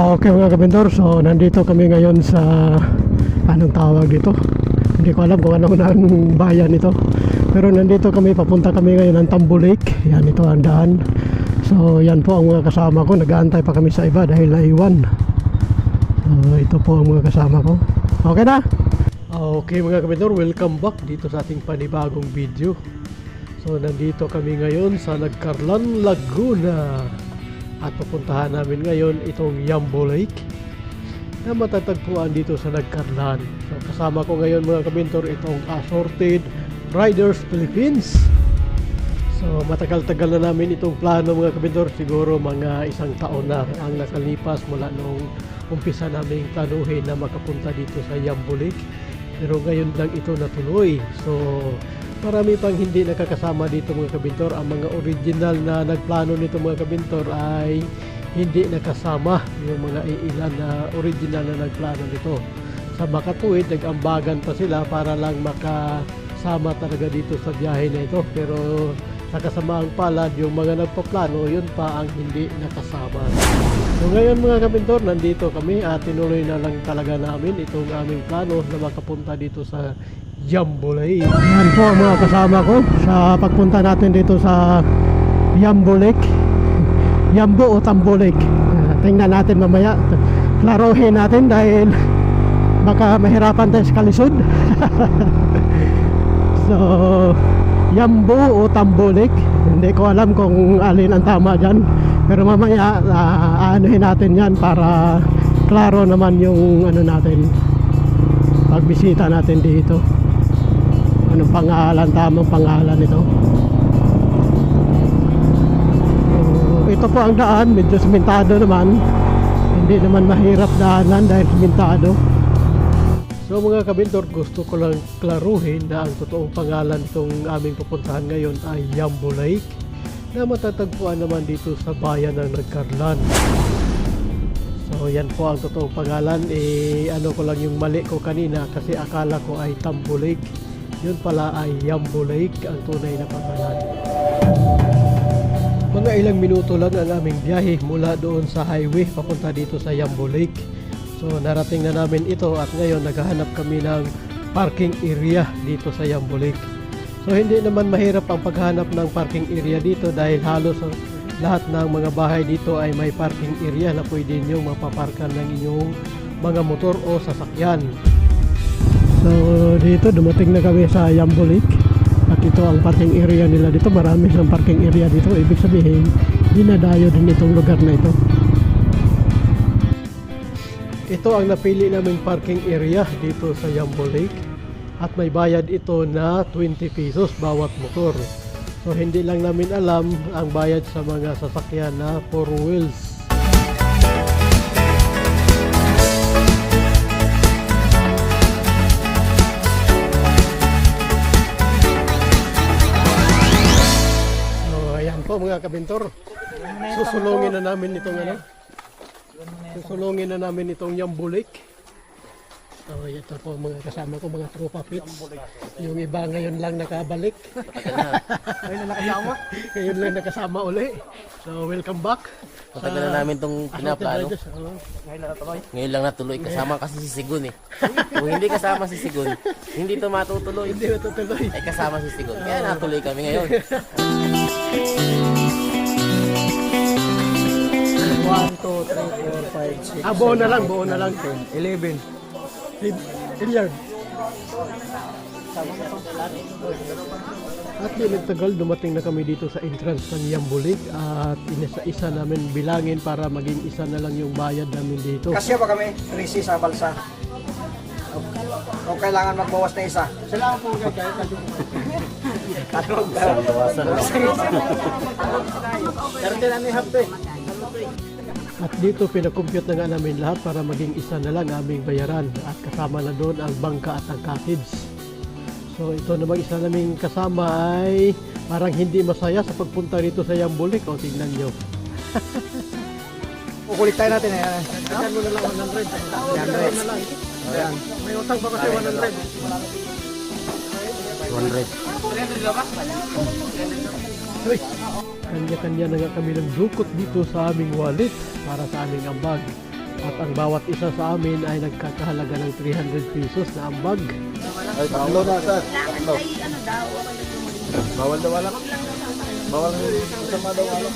Ah, okay mga kabindor, so nandito kami ngayon sa anong tawag dito. Hindi ko alam kung ano ang bayan ito. Pero nandito kami, papunta kami ngayon ng Tambo Lake. Yan ito ang daan. So yan po ang mga kasama ko. Nag-aantay pa kami sa iba dahil naiwan. So ito po ang mga kasama ko. Okay na? Okay mga kabindor, welcome back dito sa ating panibagong video. So nandito kami ngayon sa Nagkarlan, Laguna. At pupuntahan namin ngayon itong Yambo Lake na matatagpuan dito sa Nagkarlan. So kasama ko ngayon mga kabintor itong Assorted Riders Philippines. So matagal-tagal na namin itong plano mga kabintor. Siguro mga isang taon na ang nakalipas mula nung umpisa namin planuhin na makapunta dito sa Yambo Lake. Pero ngayon lang ito natuloy. So marami pang hindi nakakasama dito mga kabintor. Ang mga original na nagplano nito mga kabintor ay hindi nakasama yung mga ilan na original na nagplano nito. Sa makatuwid, nag-ambagan pa sila para lang makasama talaga dito sa biyahe na ito. Pero sa kasamaang palad, yung mga nagpaplano, yun pa ang hindi nakasama. So ngayon mga kabintor, nandito kami at tinuloy na lang talaga namin itong aming plano na makapunta dito sa Yambo Lake. Yan po mga kasama ko sa pagpunta natin dito sa Yambo Lake. Yambo o Tambo Lake. Ah, tingnan natin mamaya. Klarohin natin dahil baka mahirapan tayo sa kalisod. so, Yambo o Tambo Lake. Hindi ko alam kung alin ang tama dyan. Pero mamaya, uh, aanuhin natin yan para klaro naman yung ano natin pagbisita natin dito. Anong pangalan, tamang pangalan nito. So, ito po ang daan, medyo simentado naman. Hindi naman mahirap daanan dahil simentado. So mga kabintor, gusto ko lang klaruhin na ang totoong pangalan itong aming pupuntahan ngayon ay Yambo Lake na matatagpuan naman dito sa bayan ng Nagkarlan. So yan po ang totoong pangalan. Eh, ano ko lang yung mali ko kanina kasi akala ko ay Tambo Lake. Yun pala ay Yambo Lake ang tunay na pangalan. Mga ilang minuto lang ang aming biyahe mula doon sa highway papunta dito sa Yambo Lake. So narating na namin ito at ngayon naghahanap kami ng parking area dito sa Yambo Lake. So hindi naman mahirap ang paghanap ng parking area dito dahil halos lahat ng mga bahay dito ay may parking area na pwede nyo mapaparkan ng inyong mga motor o sasakyan. So dito dumating na kami sa Yambo Lake at ito ang parking area nila dito. Marami silang parking area dito. Ibig sabihin, dinadayo din itong lugar na ito. Ito ang napili naming parking area dito sa Yambo Lake at may bayad ito na 20 pesos bawat motor. So hindi lang namin alam ang bayad sa mga sasakyan na 4 wheels. So ayan po mga kabintor. Susulungin na namin itong ano. Susulungin na namin itong Yambo Lake. So ito po mga kasama ko mga tropa pits. Yung iba ngayon lang nakabalik. ngayon lang nakasama. ngayon lang nakasama uli. So welcome back. Matagal na namin itong pinaplano. Riders, oo. Ngayon lang natuloy. Kasama kasi si Sigun eh. Kung hindi kasama si Sigun, hindi ito matutuloy. Hindi matutuloy. Ay kasama si Sigun. Kaya natuloy kami ngayon. 1, 2, 3, 4, 5, 6, Ah, buo na lang, buo na lang. 11. Ilyard. At di nagtagal, dumating na kami dito sa entrance ng Yambo Lake at inisa-isa namin bilangin para maging isa na lang yung bayad namin dito. Kasi pa kami, 3C sa balsa. O, kailangan magbawas na isa. Sila ang po guys. Kalog Darte na ni Hapte. At dito pinakompute na nga namin lahat para maging isa na lang aming bayaran at kasama na doon ang bangka at ang cottage. So ito namang isa naming kasama ay parang hindi masaya sa pagpunta rito sa Yambulik. O tingnan nyo. Kukulit tayo natin eh. Kaya mo na lang 100. 100 na lang. Ayan. May utang pa kasi 100. 100. Uy, kanya-kanya na nga kami ng dukot dito sa aming wallet para sa aming ambag. At ang bawat isa sa amin ay nagkakahalaga ng 300 pesos na ambag. Ay, tatlo na, sir. Tatlo. Bawal daw alak. Bawal isang daw alak.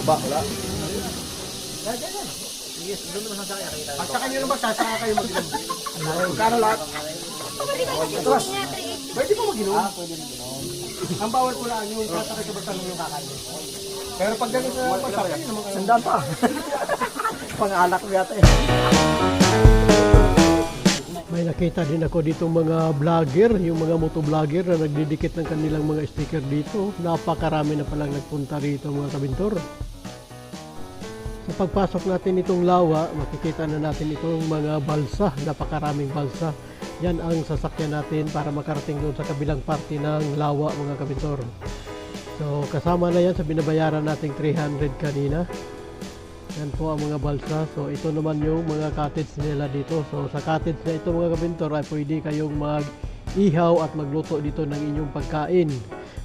Guba, wala. Pagka nyo naman, sasaka kayo mag-inom. Kano lahat? Pwede po mag-inom? Ah, pwede mag-inom. Ang bawal ko lang yung sasakay sa basta yung kakain. Pero pag ganun sa pagsakay, naman kayo. Sandaan pa. Pang-alak mo yata eh. May nakita din ako dito mga vlogger, yung mga motovlogger na nagdidikit ng kanilang mga sticker dito. Napakarami na palang nagpunta rito mga kabintor. Sa pagpasok natin itong lawa, makikita na natin itong mga balsa, napakaraming balsa. Yan ang sasakyan natin para makarating doon sa kabilang parte ng lawa mga kabintor. So kasama na yan sa binabayaran nating 300 kanina. Yan po ang mga balsa. So ito naman yung mga cottage nila dito. So sa cottage na ito mga kabintor ay pwede kayong mag-ihaw at magluto dito ng inyong pagkain.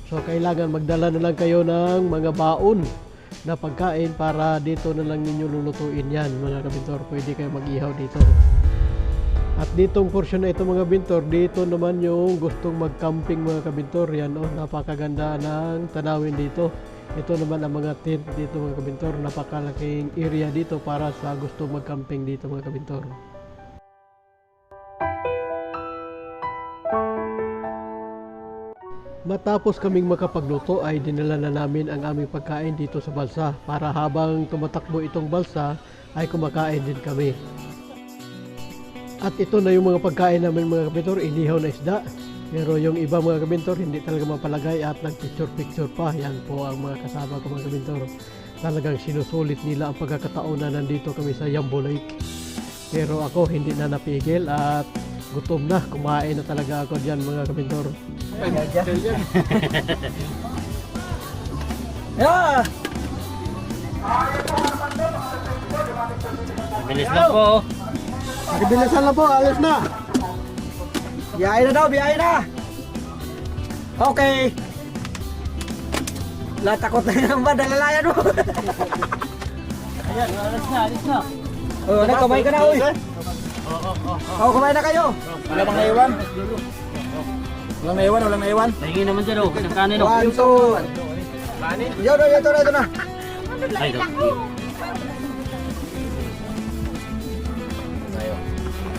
So kailangan magdala na lang kayo ng mga baon na pagkain para dito na lang ninyo lulutuin yan mga kabintor. Pwede kayo mag-ihaw dito. At ditong portion na ito mga bintor, dito naman yung gustong mag-camping mga kabintor. Yan oh, napakaganda ng tanawin dito. Ito naman ang mga tent dito mga kabintor. Napakalaking area dito para sa gustong mag-camping dito mga kabintor. Matapos kaming makapagluto ay dinala na namin ang aming pagkain dito sa balsa para habang tumatakbo itong balsa ay kumakain din kami. At ito na yung mga pagkain namin mga kabintor, inihaw na isda. Pero yung iba mga kabintor, hindi talaga mapalagay at nag-picture-picture pa. Yan po ang mga kasama ko mga kabintor. Talagang sinusulit nila ang pagkakataon na nandito kami sa Yambo Lake. Pero ako hindi na napigil at gutom na. Kumain na talaga ako diyan mga kabintor. Yeah! Bilis lang po. Nagibilisan na po, alis na! Biyahe na daw, biyahe na! Okay! Lahat takot na yan ba? Dalalayan mo! Ayan, alis na, alis na. Oh, nagkamay ka na, uy! Oh, kumain na kayo! Wala bang naiwan? Walang naiwan, walang naiwan. Tingin naman dyan, oh. Isang kanin, oh. One, two! Yun, yun, ito na, ito na! Ay.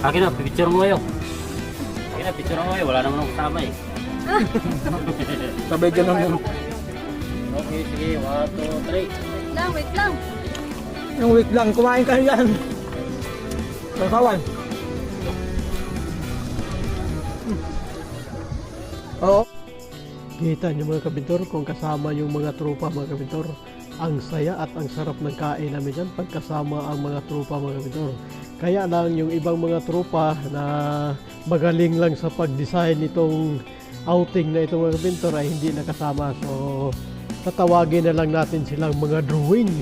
Akin na, picture mo kayo. Akin na, picture mo kayo. Wala naman akong kasama eh. Sabay ganun yun. Okay, sige. One, two, three. lang, wait lang. Yung week lang, kumain ka yan! Kawan. Kita niyo mga kabintor kung kasama yung mga tropa mga kabintor. Ang saya at ang sarap ng kain namin dyan pagkasama ang mga tropa mga kabintor. Kaya lang yung ibang mga tropa na magaling lang sa pag-design nitong outing na itong mga kabintor ay hindi nakasama. So tatawagin na lang natin silang mga drawing.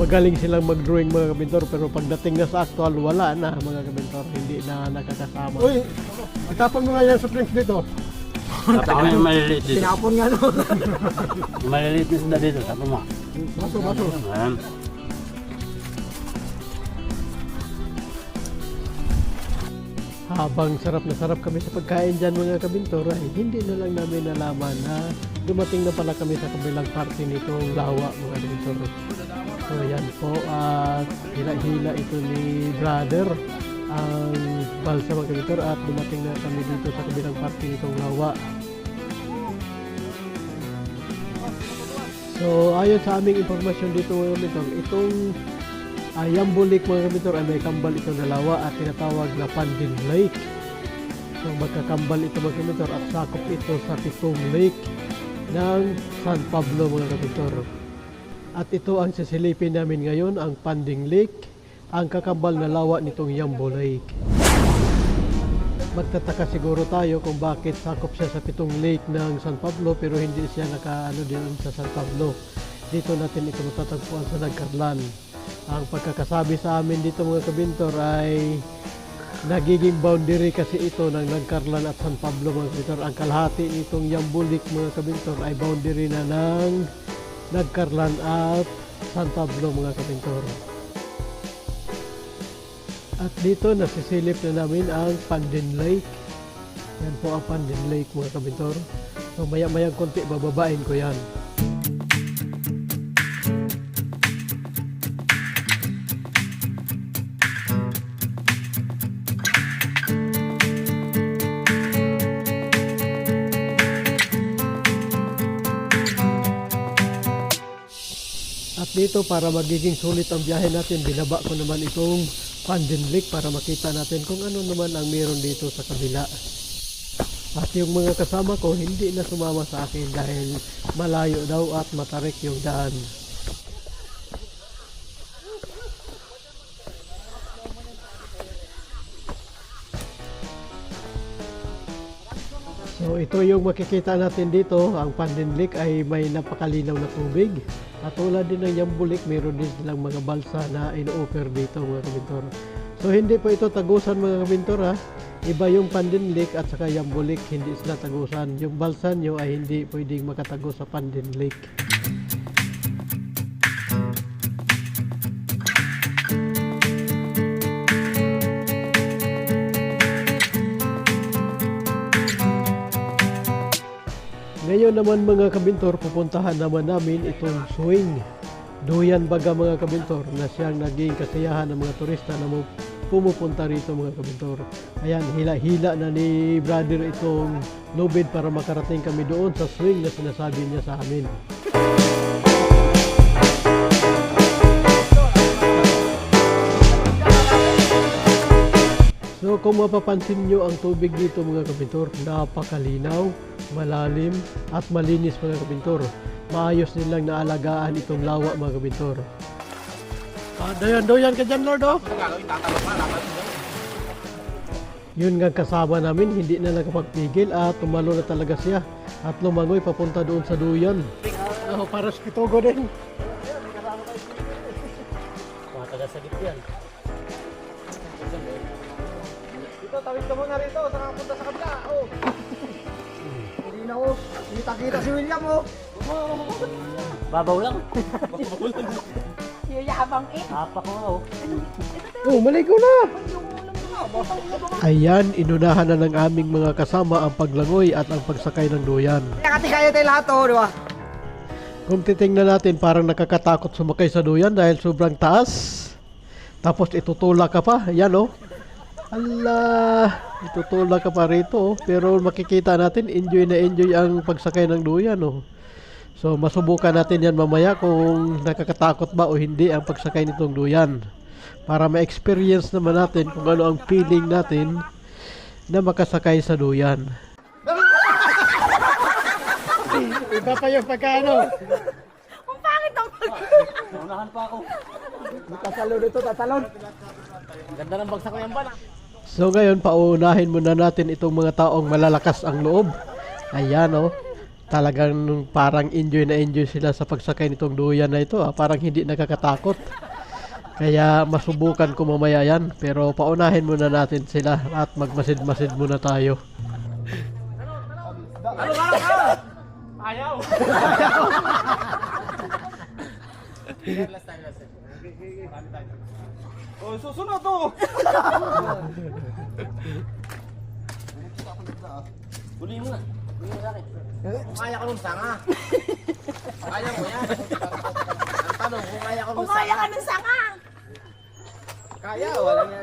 Magaling silang mag-drawing mga kabintor pero pagdating na sa actual wala na mga kabintor. Hindi na nakakasama. Uy, itapon mo nga yan sa drinks dito. Tapos yung maliliit dito. Tinapon nga no. Yung maliliit na sila dito. Tapos mo. Baso, baso. Ayan. Habang sarap na sarap kami sa pagkain dyan mga kabintor ay hindi na lang namin nalaman na dumating na pala kami sa kabilang parte nitong lawa mga kabintor. So yan po at hila-hila ito ni brother ang balsa mga kabintor at dumating na kami dito sa kabilang parte nitong lawa. So ayon sa aming impormasyon dito mga kabintor, itong ay Yambo Lake mga kabintor ay may kambal ito na lawa at tinatawag na Pandin Lake. So magkakambal ito mga kabintor at sakop ito sa pitong lake ng San Pablo mga kabintor. At ito ang sisilipin namin ngayon, ang Panding Lake, ang kakambal na lawa nitong Yambo Lake. Magtataka siguro tayo kung bakit sakop siya sa pitong lake ng San Pablo pero hindi siya nakaano din sa San Pablo. Dito natin ito matatagpuan sa Nagkarlan. Ang pagkakasabi sa amin dito mga kabintor ay nagiging boundary kasi ito ng Nagkarlan at San Pablo mga kabintor. Ang kalahati nitong Yambulik mga kabintor ay boundary na ng Nagkarlan at San Pablo mga kapintor. At dito nasisilip na namin ang Pandin Lake. Yan po ang Pandin Lake mga kapintor. So maya mayang konti bababain ko yan. At dito para magiging sulit ang biyahe natin, binaba ko naman itong Pandin Lake para makita natin kung ano naman ang meron dito sa kabila. At yung mga kasama ko hindi na sumama sa akin dahil malayo daw at matarik yung daan. So ito yung makikita natin dito, ang Pandin Lake ay may napakalinaw na tubig. At tulad din ng Yambulik, meron din silang mga balsa na in-offer dito mga kabintor. So hindi po ito tagusan mga kabintor ha. Iba yung Pandin Lake at saka Yambulik, hindi sila tagusan. Yung balsa nyo ay hindi pwedeng makatagos sa Pandin Ngayon naman mga kabintor, pupuntahan naman namin itong swing. Duyan baga mga kabintor na siyang naging kasiyahan ng mga turista na mu- pumupunta rito mga kabintor. Ayan, hila-hila na ni brother itong lubid para makarating kami doon sa swing na sinasabi niya sa amin. So kung mapapansin nyo ang tubig dito mga kapintor, napakalinaw, malalim at malinis mga kapintor. Maayos nilang naalagaan itong lawa mga kapintor. Ah, doyan, doyan ka dyan Lord oh. Yun nga kasama namin, hindi na nakapagpigil at tumalo na talaga siya at lumangoy papunta doon sa duyan. Oh, para sa pitogo din. Mga taga-sagip yan. Dito, tawid ka muna rito. Saka punta sa kabila. Oh. Hindi na oh. Kita-kita si William oh. Babaw lang. Yayabang eh. Apak ko oh. Oh, maligo na! Ayan, inunahan na ng aming mga kasama ang paglangoy at ang pagsakay ng duyan. Nakati kaya tayo lahat oh, di ba? Kung titingnan natin, parang nakakatakot sumakay sa duyan dahil sobrang taas. Tapos itutulak ka pa, yan oh. Allah, itutulak ka pa rito oh. Pero makikita natin, enjoy na enjoy ang pagsakay ng duyan oh. So masubukan natin yan mamaya kung nakakatakot ba o hindi ang pagsakay nitong duyan. Para ma-experience naman natin kung ano ang feeling natin na makasakay sa duyan. Iba pa yung pagkano. Ang pangit ang Unahan pa ako. Tatalon dito, tatalon. Ganda ng bagsak na yan? So ngayon, paunahin muna natin itong mga taong malalakas ang loob. Ayan oh. Talagang parang enjoy na enjoy sila sa pagsakay nitong duyan na ito. Ah. Parang hindi nakakatakot. Kaya masubukan ko mamaya yan. Pero paunahin muna natin sila at magmasid-masid muna tayo. Oh, susunod to. Huli mo na. Huli mo sa akin. Kaya ko nung sanga. Kaya mo yan. Ang tanong, kung kaya ko nung sanga. ka ng sanga. Kaya, wala nga.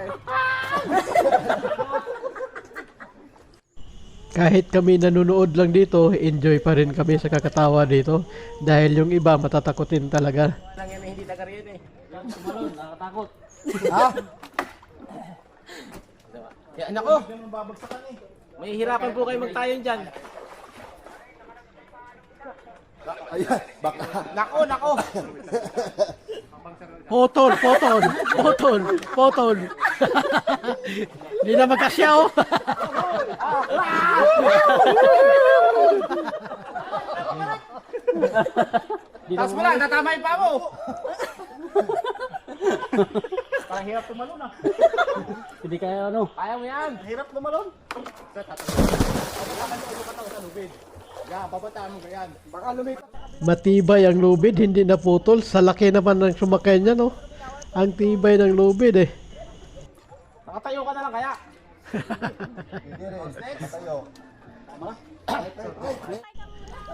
Kahit kami nanonood lang dito, enjoy pa rin kami sa kakatawa dito. Dahil yung iba matatakotin talaga. Lang yan hindi taga riyan eh. Tumalon, nakakatakot. Ha? Ya, anak ko. May hirapan po kayo magtayon dyan. Ayan, baka. Nako, nako. Potol, potol, potol, potol. Hindi na magkasya oh. Tapos mo lang, natamay pa mo. Parang hirap tumalon ah. Hindi kaya ano. Kaya mo yan. Hirap lumalon. Yan, papataan mo ganyan. Baka lumit. Matibay ang lubid, hindi naputol. Sa laki naman ng sumakay niya, no? Ang tibay ng lubid, eh. Nakatayo ka na lang kaya.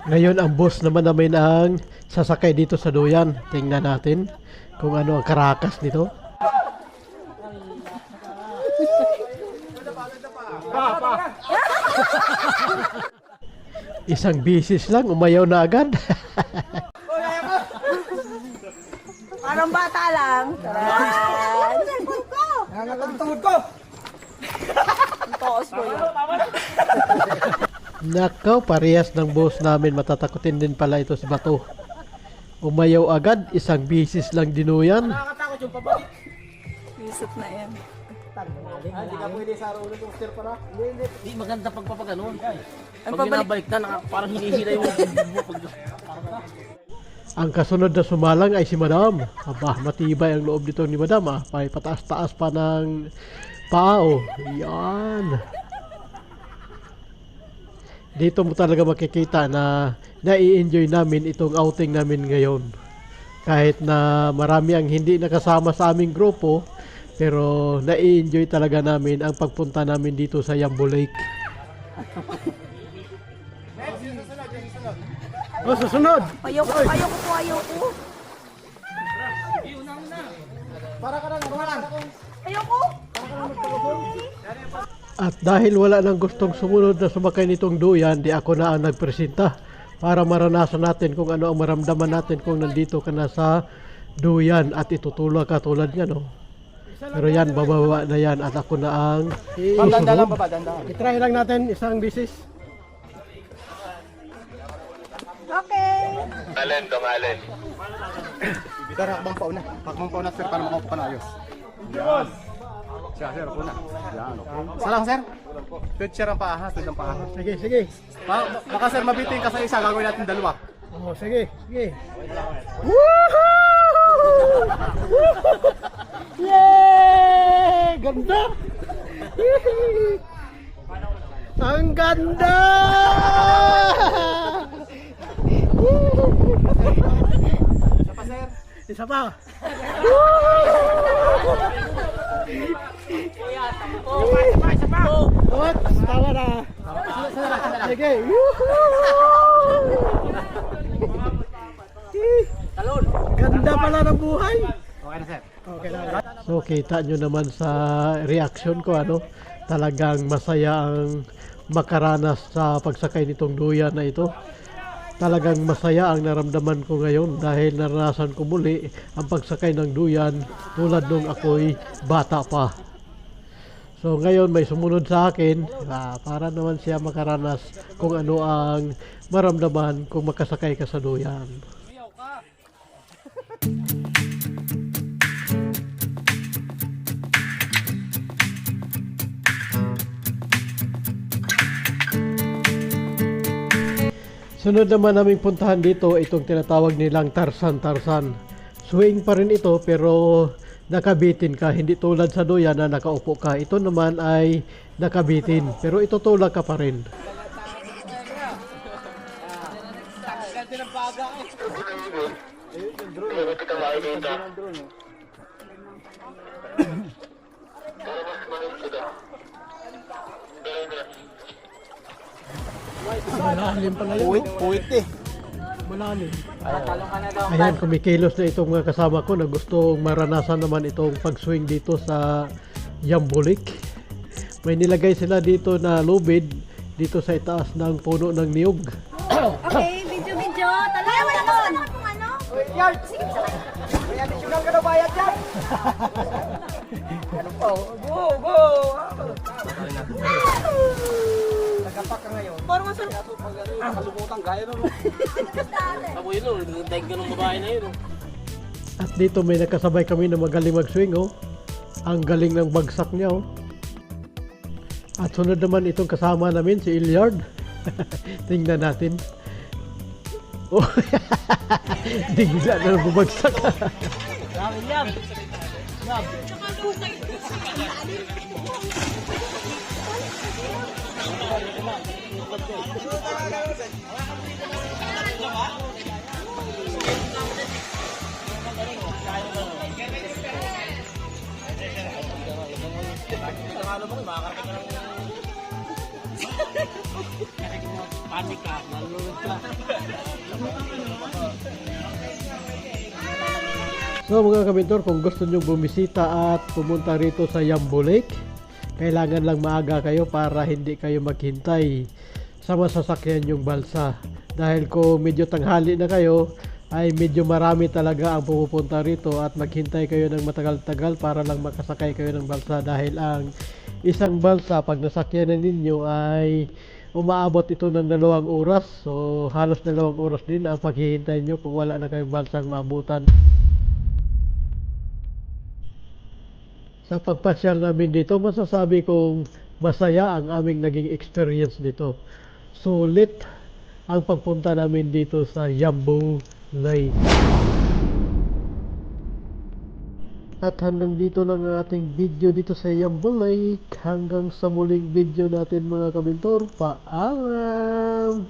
Ngayon, ang boss naman namin ang sasakay dito sa duyan. Tingnan natin kung ano ang karakas nito. Isang bisis lang, umayaw na agad. Parang bata lang. Taran. Nangatang tuhod ko! Toos ko yun. Nakaw, parehas ng boss namin. Matatakotin din pala ito sa bato. Umayaw agad, isang bisis lang dinuyan. Nakakatakot yung pabalik. Isip na yan. Hindi ka pwede sa ulo yung stir para. Hindi maganda pagpapaganon. Ang Pag pabalik. binabalik na, naka, parang hinihila yung pag... Ang kasunod na sumalang ay si Madam. Aba, matibay ang loob dito ni Madam ah. May pataas-taas pa ng pao. Yan. Dito mo talaga makikita na nai-enjoy namin itong outing namin ngayon. Kahit na marami ang hindi nakasama sa aming grupo, pero nai-enjoy talaga namin ang pagpunta namin dito sa Yambo Lake. Oh, susunod! Ayoko, ayoko po, ayoko. Ayoko. At dahil wala nang gustong sumunod na sumakay nitong duyan, di ako na ang nagpresenta para maranasan natin kung ano ang maramdaman natin kung nandito ka na sa duyan at itutulak ka tulad niya, no? Pero yan, bababa na yan at ako na ang Danda lang baba, danda. I-try lang natin isang bisis. Okay. Sir, hakbang pauna. Hakbang pauna, sir, para makaupo ka na ayos. Yan. Siya, sir, una. Yan, okay. Salang, sir. Pwede sir ang paa, ha? Pwede ang paa. Sige, sige. Ba- baka, sir, mabitin ka sa isa, gagawin natin dalawa. Oh, sige, sige. Yay! Ganda! Ang ganda! Isa pa, sir. Isa pa. What? Tawa na. Sige. Talon! Ganda pala ng buhay. Okay na, sir. So kita nyo naman sa reaction ko ano, talagang masaya ang makaranas sa pagsakay nitong duyan na ito. Talagang masaya ang naramdaman ko ngayon dahil naranasan ko muli ang pagsakay ng duyan tulad nung ako'y bata pa. So ngayon may sumunod sa akin ah, para naman siya makaranas kung ano ang maramdaman kung makasakay ka sa duyan. Sunod naman naming puntahan dito itong tinatawag nilang Tarsan Tarsan. Swing pa rin ito pero nakabitin ka, hindi tulad sa doya na nakaupo ka. Ito naman ay nakabitin pero itutulak ka pa rin. Malalim pala yan. Puwit, puwit eh. Malalim. Ayan, kumikilos na itong mga kasama ko na gusto maranasan naman itong pag-swing dito sa Yambulik. May nilagay sila dito na lubid dito sa itaas ng puno ng niyog. Okay, video, video. Talaga, wala ka sa kung ano. Sige, sige. May additional ka na bayad yan. Ano po? Go, go! Nagapak ka ngayon. Parang masun... Kalumutan, gaya nun. Ako yun, oh, daig ka ng babae na yun. oh. At dito may nakasabay kami na magaling mag-swing oh. Ang galing ng bagsak niya oh. At sunod naman itong kasama namin si Ilyard. Tingnan natin. Oh. Bigla na bumagsak. makakarating ka ng... So mga kabintor, kung gusto nyo bumisita at pumunta rito sa Yambo Lake, kailangan lang maaga kayo para hindi kayo maghintay sa masasakyan yung balsa. Dahil kung medyo tanghali na kayo, ay medyo marami talaga ang pumupunta rito at maghintay kayo ng matagal-tagal para lang makasakay kayo ng balsa. Dahil ang isang balsa pag nasakyan na ninyo ay umaabot ito ng dalawang oras. So halos dalawang oras din ang paghihintay nyo kung wala na kayong balsang maabutan sa pagpasyal namin dito, masasabi kong masaya ang aming naging experience dito. Sulit ang pagpunta namin dito sa Yambo Lake. At hanggang dito lang ang ating video dito sa Yambo Lake. Hanggang sa muling video natin mga kabintor. Paalam!